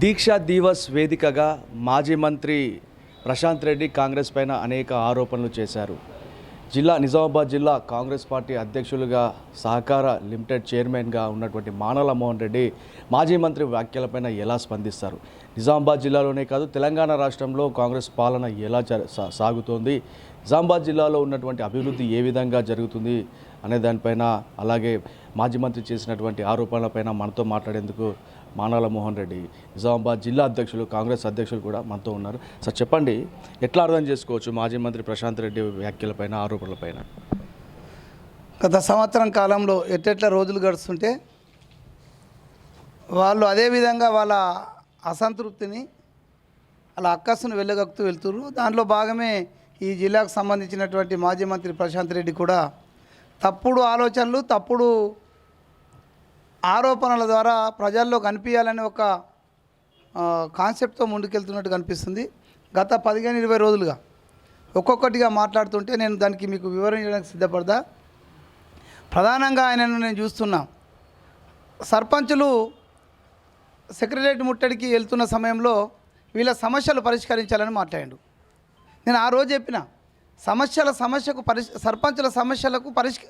దీక్షా దివస్ వేదికగా మాజీ మంత్రి ప్రశాంత్ రెడ్డి కాంగ్రెస్ పైన అనేక ఆరోపణలు చేశారు. జిల్లా నిజామాబాద్ జిల్లా కాంగ్రెస్ పార్టీ అధ్యక్షులుగా సహకార లిమిటెడ్ చైర్మన్గా ఉన్నటువంటి మానల మోహన్ రెడ్డి మాజీ మంత్రి వ్యాఖ్యలపైన ఎలా స్పందిస్తారు? నిజామాబాద్ జిల్లాలోనే కాదు తెలంగాణ రాష్ట్రంలో కాంగ్రెస్ పాలన ఎలా సా- సాగుతోంది? నిజామాబాద్ జిల్లాలో ఉన్నటువంటి అభివృద్ధి ఏ విధంగా జరుగుతుంది అనే దానిపైన అలాగే మాజీ మంత్రి చేసినటువంటి ఆరోపణలపైన మనతో మాట్లాడేందుకు మానాల మోహన్ రెడ్డి. నిజామాబాద్ జిల్లా అధ్యక్షులు కాంగ్రెస్ అధ్యక్షులు కూడా మనతో ఉన్నారు. సార్ చెప్పండి ఎట్లా అర్థం చేసుకోవచ్చు మాజీ మంత్రి ప్రశాంత్ రెడ్డి వ్యాఖ్యలపైన ఆరోపణలపైన గత సంవత్సరం కాలంలో ఎట్టెట్ల రోజులు గడుస్తుంటే వాళ్ళు అదేవిధంగా వాళ్ళ అసంతృప్తిని వాళ్ళ అక్కస్సును వెళ్ళగక్కుతూ వెళ్తున్నారు దాంట్లో భాగమే ఈ జిల్లాకు సంబంధించినటువంటి మాజీ మంత్రి ప్రశాంత్ రెడ్డి కూడా తప్పుడు ఆలోచనలు తప్పుడు ఆరోపణల ద్వారా ప్రజల్లో కనిపించాలని ఒక కాన్సెప్ట్తో ముందుకెళ్తున్నట్టు కనిపిస్తుంది. గత పదిహేను ఇరవై రోజులుగా ఒక్కొక్కటిగా మాట్లాడుతుంటే నేను దానికి మీకు వివరించడానికి సిద్ధపడదా ప్రధానంగా ఆయనను నేను చూస్తున్నా. సర్పంచులు సెక్రటరేట్ ముట్టడికి వెళ్తున్న సమయంలో వీళ్ళ సమస్యలు పరిష్కరించాలని మాట్లాడాడు. నేను ఆ రోజు చెప్పిన సమస్యల సమస్యకు పరిష్ సర్పంచుల సమస్యలకు పరిష్క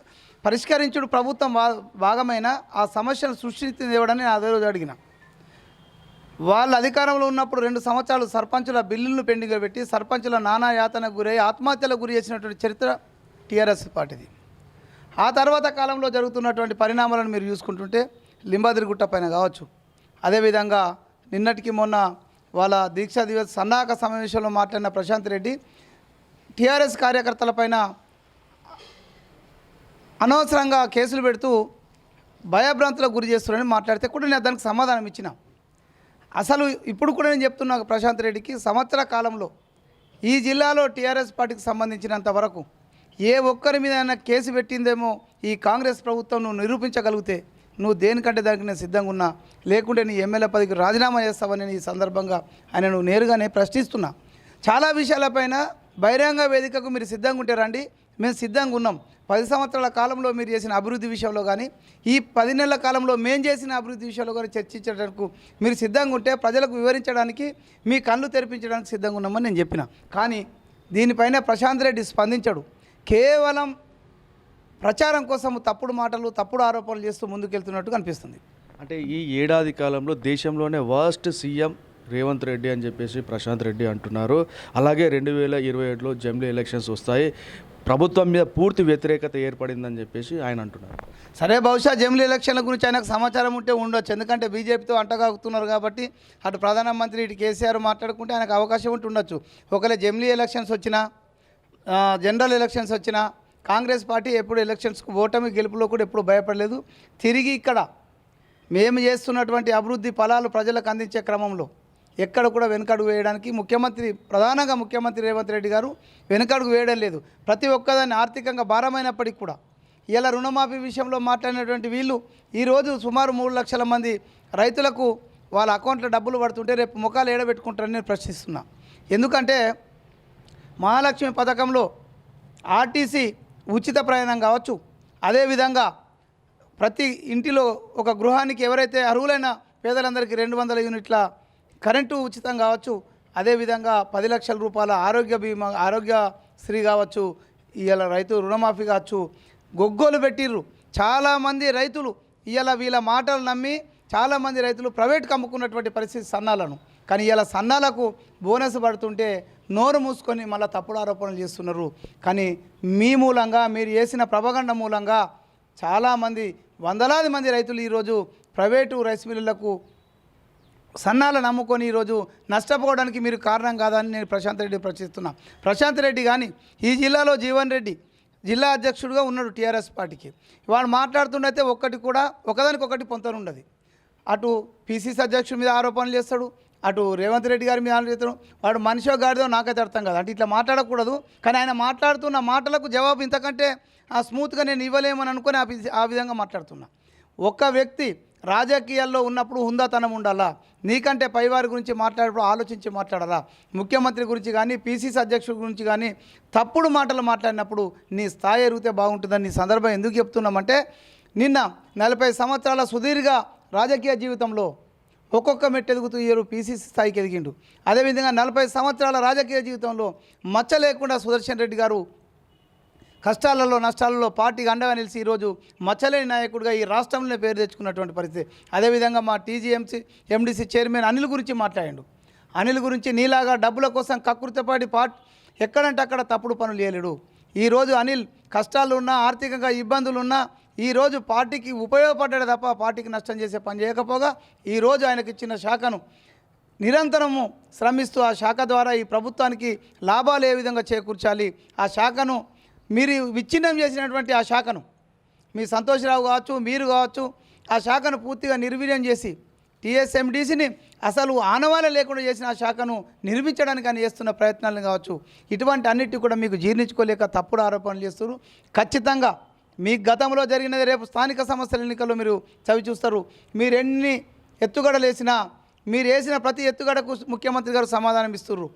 పరిష్కరించుడు ప్రభుత్వం భా భాగమైన ఆ సమస్యను సృష్టించింది ఎవడని నేను అదే రోజు అడిగిన. వాళ్ళ అధికారంలో ఉన్నప్పుడు రెండు సంవత్సరాలు సర్పంచుల బిల్లులను పెండింగ్ పెట్టి సర్పంచుల నానా యాతనకు గురై ఆత్మహత్యలకు గురి చేసినటువంటి చరిత్ర టీఆర్ఎస్ పార్టీది. ఆ తర్వాత కాలంలో జరుగుతున్నటువంటి పరిణామాలను మీరు చూసుకుంటుంటే లింబాదిరిగుట్ట పైన కావచ్చు. అదేవిధంగా నిన్నటికి మొన్న వాళ్ళ దీక్షా దివస్ సన్నాహక సమావేశంలో మాట్లాడిన ప్రశాంత్ రెడ్డి టీఆర్ఎస్ కార్యకర్తలపైన అనవసరంగా కేసులు పెడుతూ భయభ్రాంతులకు గురి చేస్తున్నారని మాట్లాడితే కూడా నేను దానికి సమాధానం ఇచ్చిన. అసలు ఇప్పుడు కూడా నేను చెప్తున్నా ప్రశాంత్ రెడ్డికి సంవత్సర కాలంలో ఈ జిల్లాలో టీఆర్ఎస్ పార్టీకి సంబంధించినంత వరకు ఏ ఒక్కరి మీద అయినా కేసు పెట్టిందేమో ఈ కాంగ్రెస్ ప్రభుత్వం నువ్వు నిరూపించగలిగితే నువ్వు దేనికంటే దానికి నేను సిద్ధంగా ఉన్నా? లేకుంటే నీ ఎమ్మెల్యే పదవికి రాజీనామా చేస్తావని నేను ఈ సందర్భంగా ఆయన నువ్వు నేరుగానే ప్రశ్నిస్తున్నా. చాలా విషయాలపైన బహిరంగ వేదికకు మీరు సిద్ధంగా ఉంటే రండి. మేము సిద్ధంగా ఉన్నాం. పది సంవత్సరాల కాలంలో మీరు చేసిన అభివృద్ధి విషయంలో కానీ ఈ పది నెలల కాలంలో మేము చేసిన అభివృద్ధి విషయంలో కానీ చర్చించడానికి మీరు సిద్ధంగా ఉంటే ప్రజలకు వివరించడానికి మీ కళ్ళు తెరిపించడానికి సిద్ధంగా ఉన్నామని నేను చెప్పిన. కానీ దీనిపైన ప్రశాంత్ రెడ్డి స్పందించడు. కేవలం ప్రచారం కోసం తప్పుడు మాటలు తప్పుడు ఆరోపణలు చేస్తూ ముందుకెళ్తున్నట్టు కనిపిస్తుంది అంటే ఈ ఏడాది కాలంలో దేశంలోనే వర్స్ట్ సీఎం రేవంత్ రెడ్డి అని చెప్పేసి ప్రశాంత్ రెడ్డి అంటున్నారు. అలాగే రెండు వేల ఇరవై ఏడులో జమ్లీ ఎలక్షన్స్ వస్తాయి. ప్రభుత్వం మీద పూర్తి వ్యతిరేకత ఏర్పడిందని చెప్పేసి ఆయన అంటున్నారు. సరే బహుశా జమిలీ ఎలక్షన్ల గురించి ఆయనకు సమాచారం ఉంటే ఉండొచ్చు. ఎందుకంటే బీజేపీతో అంటగాగుతున్నారు కాబట్టి అటు ప్రధానమంత్రి ఇటు కేసీఆర్ మాట్లాడుకుంటే ఆయనకు అవకాశం ఉంటే ఉండొచ్చు. ఒకవేళ జమిలీ ఎలక్షన్స్ వచ్చినా జనరల్ ఎలక్షన్స్ వచ్చినా కాంగ్రెస్ పార్టీ ఎప్పుడు ఎలక్షన్స్కు ఓటమి గెలుపులో కూడా ఎప్పుడు భయపడలేదు. తిరిగి ఇక్కడ మేము చేస్తున్నటువంటి అభివృద్ధి ఫలాలు ప్రజలకు అందించే క్రమంలో ఎక్కడ కూడా వెనుకడుగు వేయడానికి ముఖ్యమంత్రి ప్రధానంగా ముఖ్యమంత్రి రేవంత్ రెడ్డి గారు వెనుకడుగు వేయడం లేదు. ప్రతి ఒక్కదాన్ని ఆర్థికంగా భారమైనప్పటికీ కూడా. ఇలా రుణమాఫీ విషయంలో మాట్లాడినటువంటి వీళ్ళు ఈరోజు సుమారు మూడు లక్షల మంది రైతులకు వాళ్ళ అకౌంట్లో డబ్బులు పడుతుంటే రేపు ముఖాలు ఏడబెట్టుకుంటారని నేను ప్రశ్నిస్తున్నా. ఎందుకంటే మహాలక్ష్మి పథకంలో ఆర్టీసీ ఉచిత ప్రయాణం కావచ్చు. అదేవిధంగా ప్రతి ఇంటిలో ఒక గృహానికి ఎవరైతే అర్హులైన పేదలందరికీ రెండు వందల యూనిట్ల కరెంటు ఉచితం కావచ్చు అదేవిధంగా పది లక్షల రూపాయల ఆరోగ్య బీమా ఆరోగ్యశ్రీ కావచ్చు ఇవాళ రైతు రుణమాఫీ కావచ్చు గొగ్గోలు పెట్టిర్రు. చాలామంది రైతులు ఇవాళ వీళ్ళ మాటలు నమ్మి చాలామంది రైతులు ప్రైవేట్కి అమ్ముకున్నటువంటి పరిస్థితి సన్నాలను. కానీ ఇలా సన్నాలకు బోనస్ పడుతుంటే నోరు మూసుకొని మళ్ళీ తప్పుడు ఆరోపణలు చేస్తున్నారు. కానీ మీ మూలంగా మీరు చేసిన ప్రభగండ మూలంగా చాలామంది వందలాది మంది రైతులు ఈరోజు ప్రైవేటు రైస్ మిల్లులకు సన్నాలు నమ్ముకొని ఈరోజు నష్టపోవడానికి మీరు కారణం కాదని నేను ప్రశాంత్ రెడ్డి ప్రశ్నిస్తున్నా. ప్రశాంత్ రెడ్డి కానీ ఈ జిల్లాలో జీవన్ రెడ్డి జిల్లా అధ్యక్షుడిగా ఉన్నాడు టీఆర్ఎస్ పార్టీకి. వాడు మాట్లాడుతుండైతే ఒక్కటి కూడా ఒకదానికొకటి పొంతనుండదు అటు పిసిసి అధ్యక్షుడి మీద ఆరోపణలు చేస్తాడు అటు రేవంత్ రెడ్డి గారి మీద ఆరోపణలు చేస్తాడు. వాడు మనిషో గాడిదో నాకైతే అర్థం కాదు. అంటే ఇట్లా మాట్లాడకూడదు. కానీ ఆయన మాట్లాడుతున్న మాటలకు జవాబు ఇంతకంటే ఆ స్మూత్గా నేను ఇవ్వలేమని అనుకొని ఆ ఆ విధంగా మాట్లాడుతున్నా. ఒక్క వ్యక్తి రాజకీయాల్లో ఉన్నప్పుడు హుందాతనం ఉండాలా? నీకంటే పైవారి గురించి మాట్లాడేటప్పుడు ఆలోచించి మాట్లాడాలా? ముఖ్యమంత్రి గురించి కానీ పీసీసీ అధ్యక్షుడి గురించి కానీ తప్పుడు మాటలు మాట్లాడినప్పుడు నీ స్థాయి ఎరిగితే బాగుంటుందని నీ సందర్భం ఎందుకు చెప్తున్నామంటే నిన్న నలభై సంవత్సరాల సుదీర్ఘ రాజకీయ జీవితంలో ఒక్కొక్క మెట్టు ఎదుగుతూ ఈరోజు పీసీసీ స్థాయికి ఎదిగిండు. అదేవిధంగా నలభై సంవత్సరాల రాజకీయ జీవితంలో మచ్చ లేకుండా సుదర్శన్ రెడ్డి గారు కష్టాలలో నష్టాలలో పార్టీకి అండగా నిలిచి ఈరోజు మచ్చలేని నాయకుడిగా ఈ రాష్ట్రంలో పేరు తెచ్చుకున్నటువంటి పరిస్థితి. అదేవిధంగా మా టీజీఎంసీ ఎండిసి చైర్మన్ అనిల్ గురించి మాట్లాడాడు. అనిల్ గురించి నీలాగా డబ్బుల కోసం కకృతపాటి పార్ట్ ఎక్కడంటే అక్కడ తప్పుడు పనులు చేయలేడు. ఈరోజు అనిల్ కష్టాలు ఉన్నా ఆర్థికంగా ఇబ్బందులు ఉన్నా ఈరోజు పార్టీకి ఉపయోగపడ్డాడు తప్ప పార్టీకి నష్టం చేసే పని చేయకపోగా ఈరోజు ఆయనకి ఇచ్చిన శాఖను నిరంతరము శ్రమిస్తూ ఆ శాఖ ద్వారా ఈ ప్రభుత్వానికి లాభాలు ఏ విధంగా చేకూర్చాలి ఆ శాఖను మీరు విచ్ఛిన్నం చేసినటువంటి ఆ శాఖను మీ సంతోషరావు కావచ్చు మీరు కావచ్చు ఆ శాఖను పూర్తిగా నిర్వీర్యం చేసి టీఎస్ఎండిసిని అసలు ఆనవాల లేకుండా చేసిన ఆ శాఖను నిర్మించడానికి అని చేస్తున్న ప్రయత్నాలను కావచ్చు ఇటువంటి అన్నిటి కూడా మీకు జీర్ణించుకోలేక తప్పుడు ఆరోపణలు చేస్తారు ఖచ్చితంగా మీ గతంలో జరిగినది రేపు స్థానిక సంస్థల ఎన్నికల్లో మీరు చవి చూస్తారు మీరెన్ని ఎత్తుగడలేసినా మీరు వేసిన ప్రతి ఎత్తుగడకు ముఖ్యమంత్రి గారు సమాధానం ఇస్తున్నారు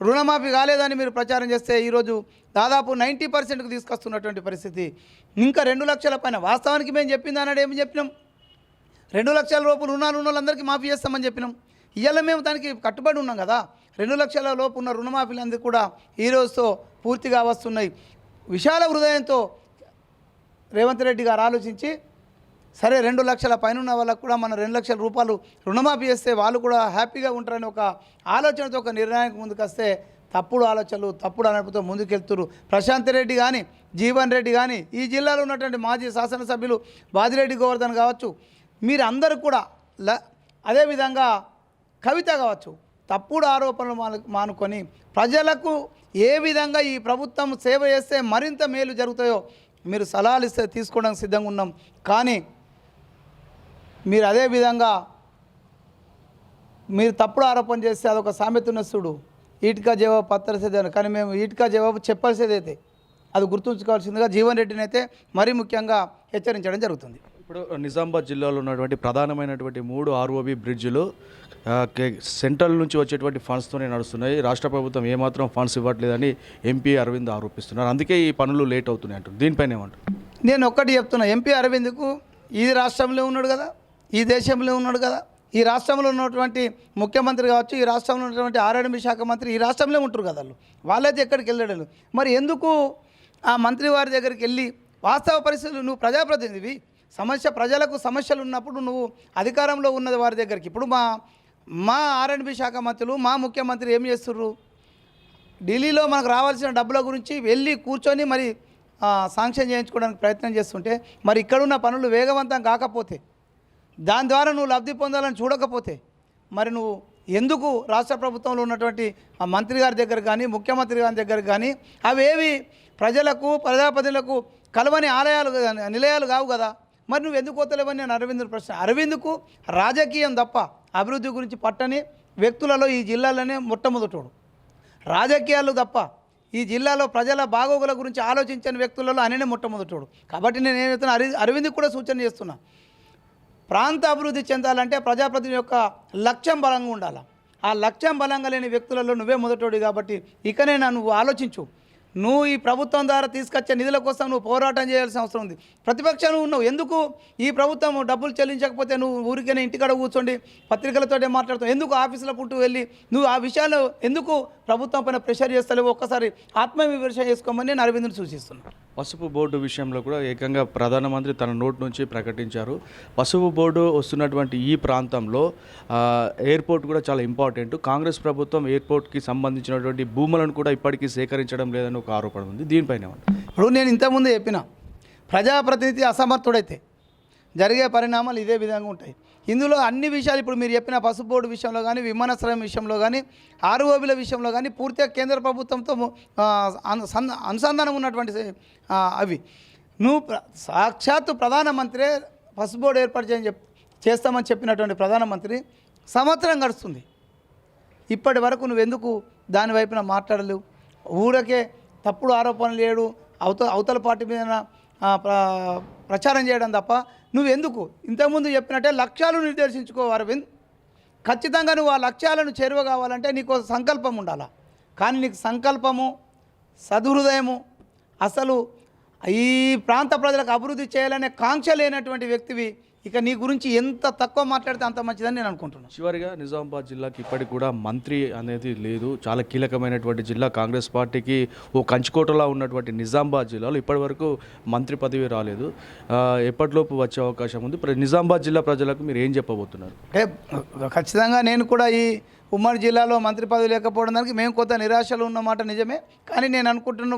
రుణమాఫీ కాలేదని మీరు ప్రచారం చేస్తే ఈరోజు దాదాపు నైంటీ పర్సెంట్కి తీసుకొస్తున్నటువంటి పరిస్థితి. ఇంకా రెండు లక్షల పైన వాస్తవానికి మేము చెప్పింది అన్నాడు ఏమి చెప్పినాం? రెండు లక్షల లోపు రుణాలు ఉన్న వాళ్ళందరికీ మాఫీ చేస్తామని చెప్పినాం. ఇవాళ మేము దానికి కట్టుబడి ఉన్నాం కదా. రెండు లక్షల లోపు ఉన్న రుణమాఫీలందరూ కూడా ఈ రోజుతో పూర్తిగా వస్తున్నాయి. విశాల హృదయంతో రేవంత్ రెడ్డి గారు ఆలోచించి సరే రెండు లక్షల పైన ఉన్న వాళ్ళకు కూడా మనం రెండు లక్షల రూపాయలు రుణమాఫీ చేస్తే వాళ్ళు కూడా హ్యాపీగా ఉంటారని ఒక ఆలోచనతో ఒక నిర్ణయానికి ముందుకొస్తే తప్పుడు ఆలోచనలు తప్పుడు అనుభూతితో ముందుకెళ్తున్నారు ప్రశాంత్ రెడ్డి కానీ జీవన్ రెడ్డి కానీ ఈ జిల్లాలో ఉన్నటువంటి మాజీ శాసనసభ్యులు బాదిరెడ్డి గోవర్ధన్ కావచ్చు మీరు అందరూ కూడా ల అదేవిధంగా కవిత కావచ్చు తప్పుడు ఆరోపణలు మానుకొని ప్రజలకు ఏ విధంగా ఈ ప్రభుత్వం సేవ చేస్తే మరింత మేలు జరుగుతాయో మీరు సలహాలు ఇస్తే తీసుకోవడానికి సిద్ధంగా ఉన్నాం. కానీ మీరు అదే విధంగా మీరు తప్పుడు ఆరోపణ చేస్తే అదొక సామెత చూడు. ఈటికా జవాబు పత్తరసేది అని. కానీ మేము ఈటికా జవాబు చెప్పాల్సేది అయితే. అది గుర్తుంచుకోవాల్సిందిగా జీవన్ రెడ్డిని అయితే మరీ ముఖ్యంగా హెచ్చరించడం జరుగుతుంది. ఇప్పుడు నిజామాబాద్ జిల్లాలో ఉన్నటువంటి ప్రధానమైనటువంటి మూడు ఆర్ఓబి బ్రిడ్జిలు సెంట్రల్ నుంచి వచ్చేటువంటి ఫండ్స్తోనే నడుస్తున్నాయి. రాష్ట్ర ప్రభుత్వం ఏమాత్రం ఫండ్స్ ఇవ్వట్లేదని ఎంపీ అరవింద్ ఆరోపిస్తున్నారు. అందుకే ఈ పనులు లేట్ అవుతున్నాయి అంటారు దీనిపైన ఏమంటారు? నేను ఒక్కటి చెప్తున్నా. ఎంపీ అరవింద్కు ఈ రాష్ట్రంలో ఉన్నాడు కదా. ఈ దేశంలో ఉన్నాడు కదా. ఈ రాష్ట్రంలో ఉన్నటువంటి ముఖ్యమంత్రి కావచ్చు ఈ రాష్ట్రంలో ఉన్నటువంటి ఆరోగ్య శాఖ మంత్రి ఈ రాష్ట్రంలో ఉంటారు కదా వాళ్ళు. వాళ్ళైతే ఎక్కడికి వెళ్ళడం మరి ఎందుకు ఆ మంత్రి వారి దగ్గరికి వెళ్ళి వాస్తవ పరిస్థితులు నువ్వు ప్రజాప్రతినిధివి సమస్య ప్రజలకు సమస్యలు ఉన్నప్పుడు నువ్వు అధికారంలో ఉన్నది వారి దగ్గరికి. ఇప్పుడు మా మా ఆర్ఎండ్బి శాఖ మంత్రులు మా ముఖ్యమంత్రి ఏం చేస్తుర్రు? ఢిల్లీలో మనకు రావాల్సిన డబ్బుల గురించి వెళ్ళి కూర్చొని మరి శాంక్షన్ చేయించుకోవడానికి ప్రయత్నం చేస్తుంటే మరి ఇక్కడున్న పనులు వేగవంతం కాకపోతే దాని ద్వారా నువ్వు లబ్ధి పొందాలని చూడకపోతే మరి నువ్వు ఎందుకు రాష్ట్ర ప్రభుత్వంలో ఉన్నటువంటి ఆ మంత్రి గారి దగ్గర కానీ ముఖ్యమంత్రి గారి దగ్గర కానీ అవేవి ప్రజలకు ప్రజాప్రతినిధులకు కలవని ఆలయాలు నిలయాలు కావు కదా? మరి నువ్వు ఎందుకు పోతలేవని నేను అరవింద్ను ప్రశ్న. అరవింద్కు రాజకీయం తప్ప అభివృద్ధి గురించి పట్టని వ్యక్తులలో ఈ జిల్లాలోనే మొట్టమొదటోడు. రాజకీయాలు తప్ప ఈ జిల్లాలో ప్రజల బాగోగుల గురించి ఆలోచించని వ్యక్తులలో ఆయననే మొట్టమొదటోడు. కాబట్టి నేను ఏదైతే అరి అరవింద్కి కూడా సూచన చేస్తున్నా ప్రాంత అభివృద్ధి చెందాలంటే ప్రజాప్రతినిధి యొక్క లక్ష్యం బలంగా ఉండాలి. ఆ లక్ష్యం బలంగా లేని వ్యక్తులలో నువ్వే మొదటోడు కాబట్టి ఇకనే నువ్వు ఆలోచించు. నువ్వు ఈ ప్రభుత్వం ద్వారా తీసుకొచ్చే నిధుల కోసం నువ్వు పోరాటం చేయాల్సిన అవసరం ఉంది. ప్రతిపక్షం ఉన్నావు. ఎందుకు ఈ ప్రభుత్వం డబ్బులు చెల్లించకపోతే నువ్వు ఊరికైనా ఇంటికాడ కూర్చోండి పత్రికలతోటే మాట్లాడుతావు? ఎందుకు ఆఫీసుల పుట్టు వెళ్ళి నువ్వు ఆ విషయాలు ఎందుకు ప్రభుత్వం పైన ప్రెషర్ చేస్తలేవు? ఒక్కసారి ఆత్మవిమర్శ చేసుకోమని నేను అరవింద్ని సూచిస్తున్నాను పసుపు బోర్డు విషయంలో కూడా ఏకంగా ప్రధానమంత్రి తన నోటి నుంచి ప్రకటించారు. పసుపు బోర్డు వస్తున్నటువంటి ఈ ప్రాంతంలో ఎయిర్పోర్ట్ కూడా చాలా ఇంపార్టెంట్. కాంగ్రెస్ ప్రభుత్వం ఎయిర్పోర్ట్కి సంబంధించినటువంటి భూములను కూడా ఇప్పటికీ సేకరించడం లేదని ఒక ఆరోపణ ఉంది. దీనిపైన ఇప్పుడు నేను ఇంతకుముందు చెప్పిన ప్రజాప్రతినిధి అసమర్థుడైతే జరిగే పరిణామాలు ఇదే విధంగా ఉంటాయి. ఇందులో అన్ని విషయాలు ఇప్పుడు మీరు చెప్పిన పసుపు బోర్డు విషయంలో కానీ విమానాశ్రయం విషయంలో కానీ ఆర్ఓబిల విషయంలో కానీ పూర్తిగా కేంద్ర ప్రభుత్వంతో అనుసంధానం ఉన్నటువంటి అవి. నువ్వు సాక్షాత్తు ప్రధానమంత్రి పసుపు బోర్డు ఏర్పాటు చేయని చెప్ చేస్తామని చెప్పినటువంటి ప్రధానమంత్రి సంవత్సరం గడుస్తుంది. ఇప్పటి వరకు నువ్వెందుకు దాని వైపున మాట్లాడలేవు? ఊరకే తప్పుడు ఆరోపణలు లేడు అవత అవతల పార్టీ మీద ప్రచారం చేయడం తప్ప నువ్వెందుకు? ఇంతకుముందు చెప్పినట్టే లక్ష్యాలు నిర్దేశించుకో అరవింద్ ఖచ్చితంగా నువ్వు ఆ లక్ష్యాలను చేరువ కావాలంటే నీకు సంకల్పం ఉండాలా? కానీ నీకు సంకల్పము సదుహృదయము అసలు ఈ ప్రాంత ప్రజలకు అభివృద్ధి చేయాలనే కాంక్ష లేనటువంటి వ్యక్తివి ఇక నీ గురించి ఎంత తక్కువ మాట్లాడితే అంత మంచిదని నేను అనుకుంటున్నాను చివరిగా నిజామాబాద్ జిల్లాకి ఇప్పటికి కూడా మంత్రి అనేది లేదు. చాలా కీలకమైనటువంటి జిల్లా. కాంగ్రెస్ పార్టీకి ఓ కంచుకోటలా ఉన్నటువంటి నిజామాబాద్ జిల్లాలో ఇప్పటివరకు మంత్రి పదవి రాలేదు. ఎప్పటిలోపు వచ్చే అవకాశం ఉంది? నిజామాబాద్ జిల్లా ప్రజలకు మీరు ఏం చెప్పబోతున్నారు? అంటే ఖచ్చితంగా నేను కూడా ఈ ఉమ్మడి జిల్లాలో మంత్రి పదవి లేకపోవడం దానికి మేము కొంత నిరాశలు ఉన్నమాట నిజమే. కానీ నేను అనుకుంటున్న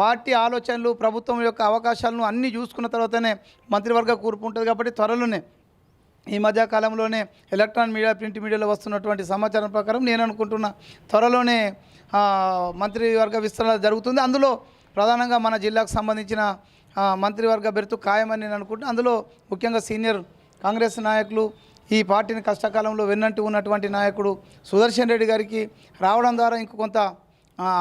పార్టీ ఆలోచనలు ప్రభుత్వం యొక్క అవకాశాలను అన్నీ చూసుకున్న తర్వాతనే మంత్రివర్గ కూర్పు ఉంటుంది కాబట్టి త్వరలోనే ఈ మధ్య కాలంలోనే ఎలక్ట్రానిక్ మీడియా ప్రింట్ మీడియాలో వస్తున్నటువంటి సమాచారం ప్రకారం నేను అనుకుంటున్న త్వరలోనే మంత్రివర్గ విస్తరణ జరుగుతుంది. అందులో ప్రధానంగా మన జిల్లాకు సంబంధించిన మంత్రివర్గ బెర్తు ఖాయమని నేను అనుకుంటున్నాను అందులో ముఖ్యంగా సీనియర్ కాంగ్రెస్ నాయకులు ఈ పార్టీని కష్టకాలంలో వెన్నంటి ఉన్నటువంటి నాయకుడు సుదర్శన్ రెడ్డి గారికి రావడం ద్వారా ఇంక కొంత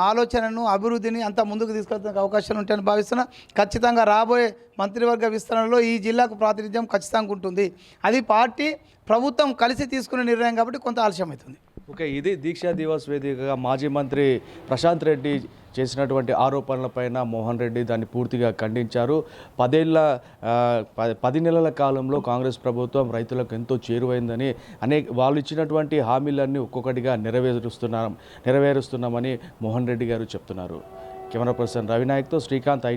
ఆలోచనను అభివృద్ధిని అంత ముందుకు తీసుకెళ్ళడానికి అవకాశాలు ఉంటాయని భావిస్తున్నా. ఖచ్చితంగా రాబోయే మంత్రివర్గ విస్తరణలో ఈ జిల్లాకు ప్రాతినిధ్యం ఖచ్చితంగా ఉంటుంది. అది పార్టీ ప్రభుత్వం కలిసి తీసుకునే నిర్ణయం కాబట్టి కొంత ఆలస్యం అవుతుంది ఓకే ఇది దీక్షా దివస్ వేదికగా మాజీ మంత్రి ప్రశాంత్ రెడ్డి చేసినటువంటి ఆరోపణలపైన మోహన్ రెడ్డి దాన్ని పూర్తిగా ఖండించారు. పదేళ్ళ పది నెలల కాలంలో కాంగ్రెస్ ప్రభుత్వం రైతులకు ఎంతో చేరువైందని అనేక వాళ్ళు ఇచ్చినటువంటి హామీలన్నీ ఒక్కొక్కటిగా నెరవేరుస్తున్నాం నెరవేరుస్తున్నామని మోహన్ రెడ్డి గారు చెప్తున్నారు. Camera person రవినాయక్తో Srikanth